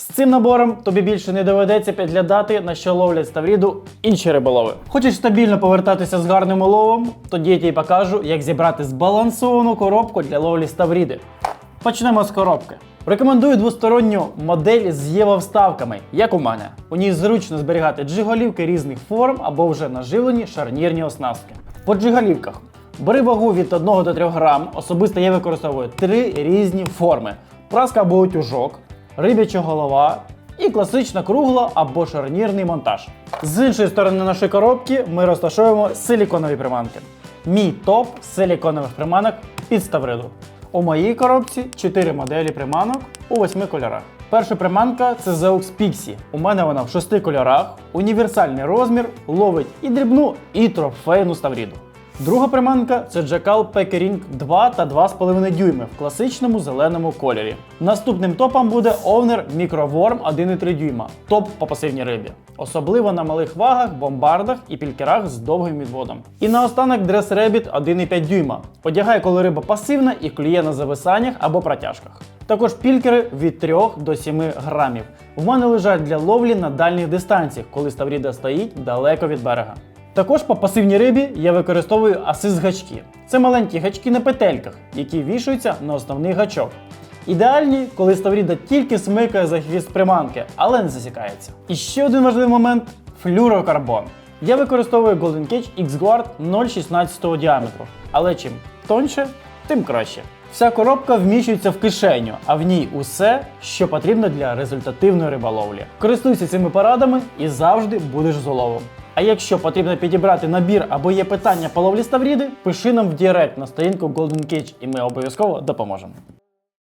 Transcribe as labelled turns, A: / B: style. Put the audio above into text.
A: З цим набором тобі більше не доведеться підглядати, на що ловлять ставріду інші риболови. Хочеш стабільно повертатися з гарним уловом? Тоді я тобі покажу, як зібрати збалансовану коробку для ловлі ставріди. Почнемо з коробки. Рекомендую двосторонню модель з євовставками, як у мене. У ній зручно зберігати джиголівки різних форм або вже наживлені шарнірні оснастки. По джиголівках бери вагу від 1 до 3 грам. Особисто я використовую три різні форми: праска або утюжок, рибяча голова і класична кругла або шарнірний монтаж. З іншої сторони нашої коробки ми розташуємо силіконові приманки. Мій топ силіконових приманок під ставриду. У моїй коробці 4 моделі приманок у 8 кольорах. Перша приманка це Zeux Pixie. У мене вона в 6 кольорах, універсальний розмір, ловить і дрібну, і трофейну ставріду. Друга приманка це Jackal Peckering 2 та 2,5 дюйми в класичному зеленому кольорі. Наступним топом буде Owner Microworm 1,3 дюйма. Топ по пасивній рибі. Особливо на малих вагах, бомбардах і пількерах з довгим відводом. І наостанок Dress Rabbit 1,5 дюйма. Одягай, коли риба пасивна і клює на зависаннях або протяжках. Також пількери від 3 до 7 грамів. В мене лежать для ловлі на дальніх дистанціях, коли ставріда стоїть далеко від берега. Також по пасивній рибі я використовую асист-гачки. Це маленькі гачки на петельках, які вішаються на основний гачок. Ідеальні, коли ставріда тільки смикає за хвіст приманки, але не засікається. І ще один важливий момент флюрокарбон. Я використовую Golden Cage X-Guard 0,16 діаметру, але чим тоньше, тим краще. Вся коробка вміщується в кишеню, а в ній усе, що потрібно для результативної риболовлі. Користуйся цими порадами і завжди будеш з уловом. А якщо потрібно підібрати набір або є питання по ловлі ставріди, пиши нам в Директ на сторінку Golden Cage і ми обов'язково допоможемо.